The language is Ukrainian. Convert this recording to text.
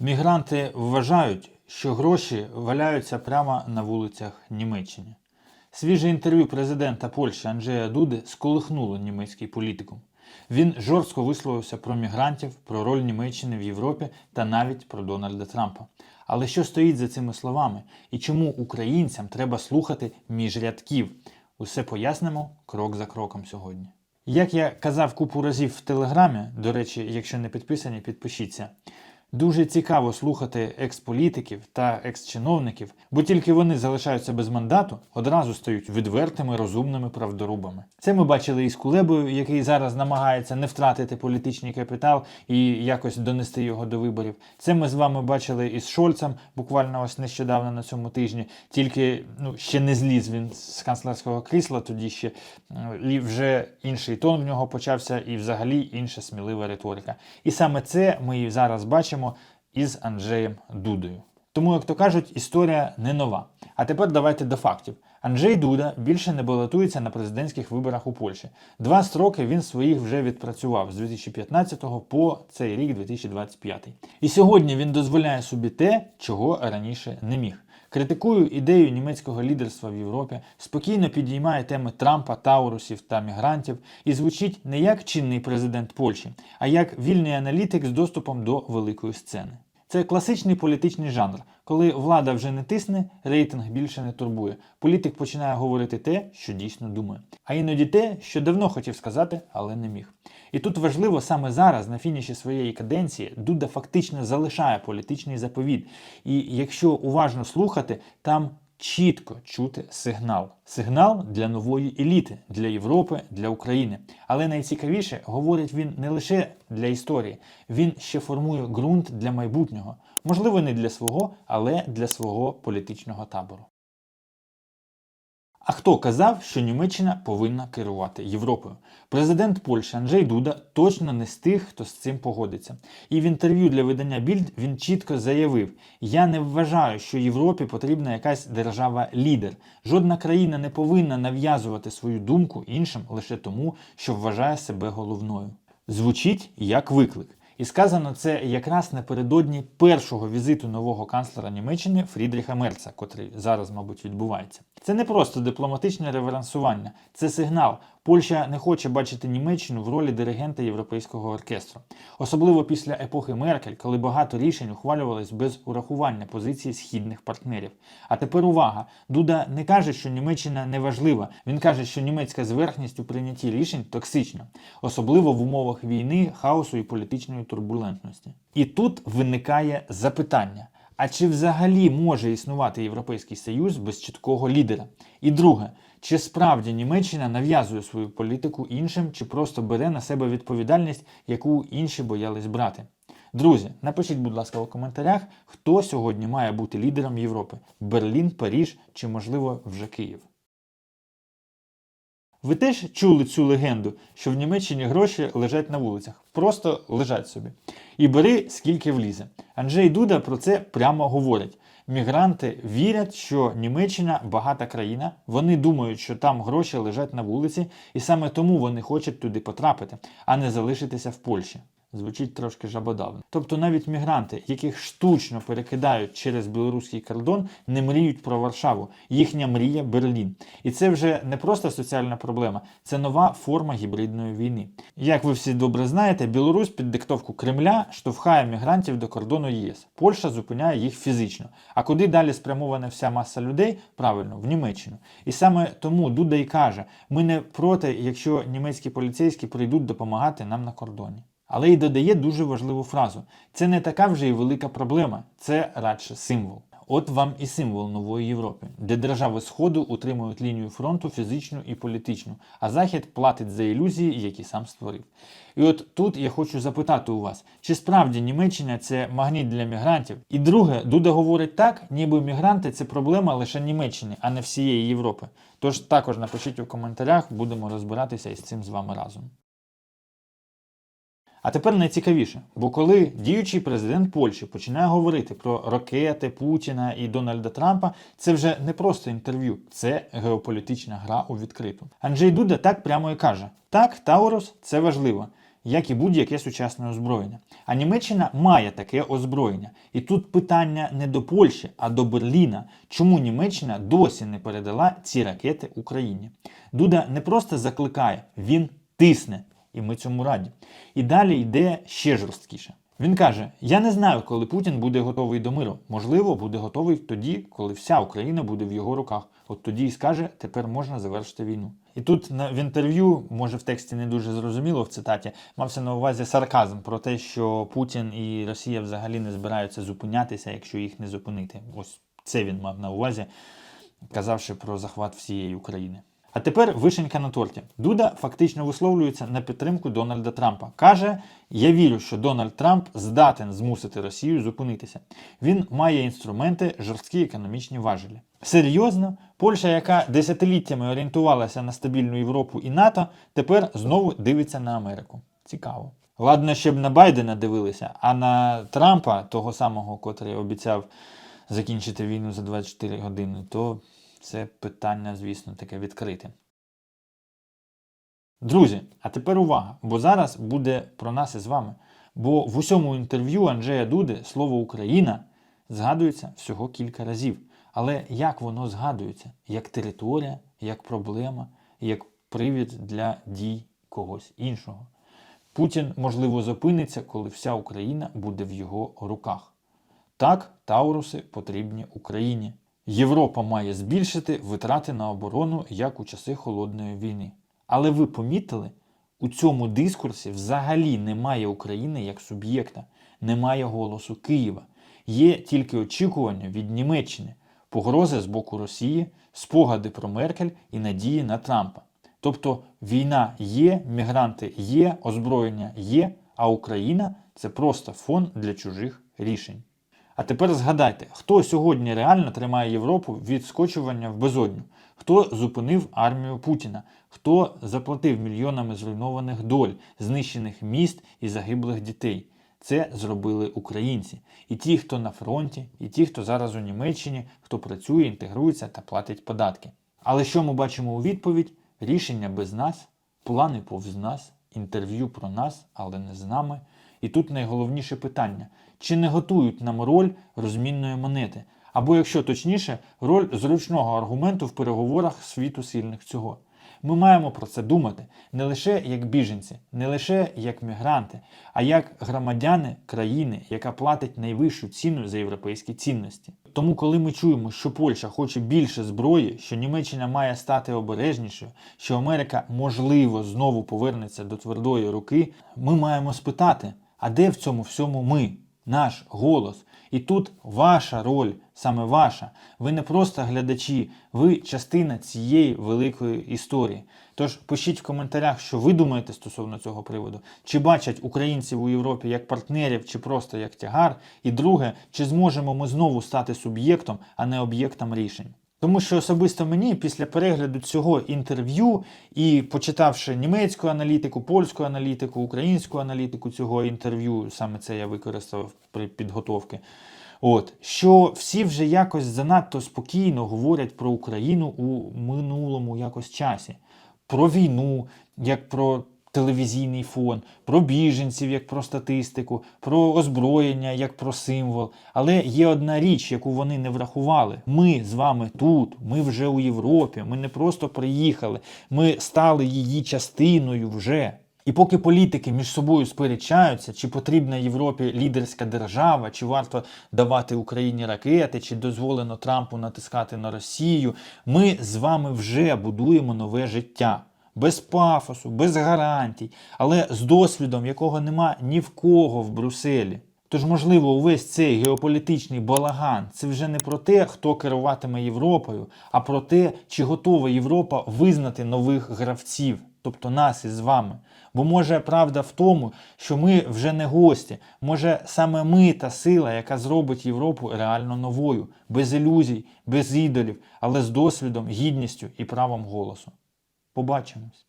Мігранти вважають, що гроші валяються прямо на вулицях Німеччини. Свіже інтерв'ю президента Польщі Анджея Дуди сколихнуло німецький політикум. Він жорстко висловився про мігрантів, про роль Німеччини в Європі та навіть про Дональда Трампа. Але що стоїть за цими словами і чому українцям треба слухати між рядків? Усе пояснимо крок за кроком сьогодні. Як я казав купу разів в телеграмі, до речі, якщо не підписані, підпишіться. Дуже цікаво слухати екс-політиків та екс-чиновників, бо тільки вони залишаються без мандату, одразу стають відвертими, розумними правдорубами. Це ми бачили із Кулебою, який зараз намагається не втратити політичний капітал і якось донести його до виборів. Це ми з вами бачили із Шольцем, буквально ось нещодавно на цьому тижні. Тільки ну ще не зліз він з канцлерського крісла, тоді ще е, і вже інший тон в нього почався, і взагалі інша смілива риторика. І саме це ми зараз бачимо із Анджеєм Дудою. Тому, як то кажуть, історія не нова. А тепер давайте до фактів. Анджей Дуда більше не балотується на президентських виборах у Польщі. Два строки він своїх вже відпрацював з 2015 по цей рік 2025. І сьогодні він дозволяє собі те, чого раніше не міг. Критикую ідею німецького лідерства в Європі, спокійно підіймає теми Трампа, Таурусів та мігрантів і звучить не як чинний президент Польщі, а як вільний аналітик з доступом до великої сцени. Це класичний політичний жанр, коли влада вже не тисне, рейтинг більше не турбує. Політик починає говорити те, що дійсно думає, а іноді те, що давно хотів сказати, але не міг. І тут важливо саме зараз, на фініші своєї каденції, Дуда фактично залишає політичний заповіт. І якщо уважно слухати, там чітко чути сигнал. Сигнал для нової еліти, для Європи, для України. Але найцікавіше, говорить він не лише для історії, він ще формує ґрунт для майбутнього. Можливо, не для свого, але для свого політичного табору. А хто казав, що Німеччина повинна керувати Європою? Президент Польщі Анджей Дуда точно не з тих, хто з цим погодиться. І в інтерв'ю для видання Більд він чітко заявив: Я не вважаю, що Європі потрібна якась держава-лідер. Жодна країна не повинна нав'язувати свою думку іншим лише тому, що вважає себе головною. Звучить як виклик. І сказано це якраз напередодні першого візиту нового канцлера Німеччини Фрідріха Мерца, котрий зараз, мабуть, відбувається. Це не просто дипломатичне реверансування, це сигнал. Польща не хоче бачити Німеччину в ролі диригента європейського оркестру, особливо після епохи Меркель, коли багато рішень ухвалювались без урахування позиції східних партнерів. А тепер увага! Дуда не каже, що Німеччина не важлива. Він каже, що німецька зверхність у прийнятті рішень токсична, особливо в умовах війни, хаосу і політичної турбулентності. І тут виникає запитання. А чи взагалі може існувати Європейський Союз без чіткого лідера? І друге, чи справді Німеччина нав'язує свою політику іншим, чи просто бере на себе відповідальність, яку інші боялись брати? Друзі, напишіть, будь ласка, у коментарях, хто сьогодні має бути лідером Європи: Берлін, Паріж чи, можливо, вже Київ. Ви теж чули цю легенду, що в Німеччині гроші лежать на вулицях, просто лежать собі. І бери скільки влізе. Анджей Дуда про це прямо говорить. Мігранти вірять, що Німеччина багата країна, вони думають, що там гроші лежать на вулиці, і саме тому вони хочуть туди потрапити, а не залишитися в Польщі. Звучить трошки жабодавно. Тобто навіть мігранти, яких штучно перекидають через білоруський кордон, не мріють про Варшаву. Їхня мрія Берлін. І це вже не просто соціальна проблема, це нова форма гібридної війни. Як ви всі добре знаєте, Білорусь під диктовку Кремля штовхає мігрантів до кордону ЄС. Польща зупиняє їх фізично. А куди далі спрямована вся маса людей? Правильно, в Німеччину. І саме тому Дуда й каже: ми не проти, якщо німецькі поліцейські прийдуть допомагати нам на кордоні. Але й додає дуже важливу фразу: це не така вже й велика проблема, це радше символ. От вам і символ нової Європи, де держави Сходу утримують лінію фронту фізичну і політичну, а Захід платить за ілюзії, які сам створив. І от тут я хочу запитати у вас, чи справді Німеччина це магніт для мігрантів? І друге, Дуда говорить так, ніби мігранти це проблема лише Німеччини, а не всієї Європи. Тож також напишіть у коментарях, будемо розбиратися із цим з вами разом. А тепер найцікавіше, бо коли діючий президент Польщі починає говорити про ракети Путіна і Дональда Трампа, це вже не просто інтерв'ю, це геополітична гра у відкриту. Анджей Дуда так прямо і каже: так, Таурус це важливо. як і будь-яке сучасне озброєння. А Німеччина має таке озброєння. І тут питання не до Польщі, а до Берліна. Чому Німеччина досі не передала ці ракети Україні? Дуда не просто закликає, він тисне. І ми цьому раді. І далі йде ще жорсткіше. Він каже: Я не знаю, коли Путін буде готовий до миру. Можливо, буде готовий тоді, коли вся Україна буде в його руках. От тоді і скаже, тепер можна завершити війну. І тут в інтерв'ю, може в тексті не дуже зрозуміло в цитаті, мався на увазі сарказм про те, що Путін і Росія взагалі не збираються зупинятися, якщо їх не зупинити. Ось це він мав на увазі, казавши про захват всієї України. А тепер вишенька на торті. Дуда фактично висловлюється на підтримку Дональда Трампа. Каже: Я вірю, що Дональд Трамп здатен змусити Росію зупинитися. Він має інструменти, жорсткі економічні важелі. Серйозно, Польща, яка десятиліттями орієнтувалася на стабільну Європу і НАТО, тепер знову дивиться на Америку. Цікаво. Ладно, щоб на Байдена дивилися, а на Трампа, того самого, котрий обіцяв закінчити війну за 24 години, то це питання, звісно, таке відкрите. Друзі, а тепер увага, бо зараз буде про нас із вами. Бо в усьому інтерв'ю Анджея Дуди слово Україна згадується всього кілька разів. Але як воно згадується? Як територія, як проблема, як привід для дій когось іншого. Путін, можливо, зупиниться, коли вся Україна буде в його руках. Так, Тауруси потрібні Україні. Європа має збільшити витрати на оборону як у часи холодної війни. Але ви помітили, у цьому дискурсі взагалі немає України як суб'єкта, немає голосу Києва. Є тільки очікування від Німеччини, погрози з боку Росії, спогади про Меркель і надії на Трампа. Тобто війна є, мігранти є, озброєння є, а Україна це просто фон для чужих рішень. А тепер згадайте, хто сьогодні реально тримає Європу від скочування в безодню, хто зупинив армію Путіна, хто заплатив мільйонами зруйнованих доль, знищених міст і загиблих дітей. Це зробили українці. І ті, хто на фронті, і ті, хто зараз у Німеччині, хто працює, інтегрується та платить податки. Але що ми бачимо у відповідь? Рішення без нас, плани повз нас, інтерв'ю про нас, але не з нами. І тут найголовніше питання: чи не готують нам роль розмінної монети? Або, якщо точніше, роль зручного аргументу в переговорах світу сильних цього. Ми маємо про це думати не лише як біженці, не лише як мігранти, а як громадяни країни, яка платить найвищу ціну за європейські цінності. Тому, коли ми чуємо, що Польща хоче більше зброї, що Німеччина має стати обережнішою, що Америка можливо знову повернеться до твердої руки, ми маємо спитати, а де в цьому всьому ми? Наш голос. І тут ваша роль, саме ваша. Ви не просто глядачі, ви частина цієї великої історії. Тож пишіть в коментарях, що ви думаєте стосовно цього приводу. Чи бачать українців у Європі як партнерів, чи просто як тягар. І друге, чи зможемо ми знову стати суб'єктом, а не об'єктом рішень. Тому що особисто мені після перегляду цього інтерв'ю і почитавши німецьку аналітику, польську аналітику, українську аналітику цього інтерв'ю, саме це я використав при підготовці, от що всі вже якось занадто спокійно говорять про Україну у минулому якось часі, про війну, як про телевізійний фон, про біженців як про статистику, про озброєння як про символ. Але є одна річ, яку вони не врахували. Ми з вами тут, ми вже у Європі, ми не просто приїхали, ми стали її частиною вже. І поки політики між собою сперечаються, чи потрібна Європі лідерська держава, чи варто давати Україні ракети, чи дозволено Трампу натискати на Росію, ми з вами вже будуємо нове життя без пафосу, без гарантій, але з досвідом, якого нема ні в кого в Брюсселі. Тож, можливо, увесь цей геополітичний балаган це вже не про те, хто керуватиме Європою, а про те, чи готова Європа визнати нових гравців, тобто нас із вами. Бо може правда в тому, що ми вже не гості, може саме ми та сила, яка зробить Європу реально новою, без ілюзій, без ідолів, але з досвідом, гідністю і правом голосу. Побачимось.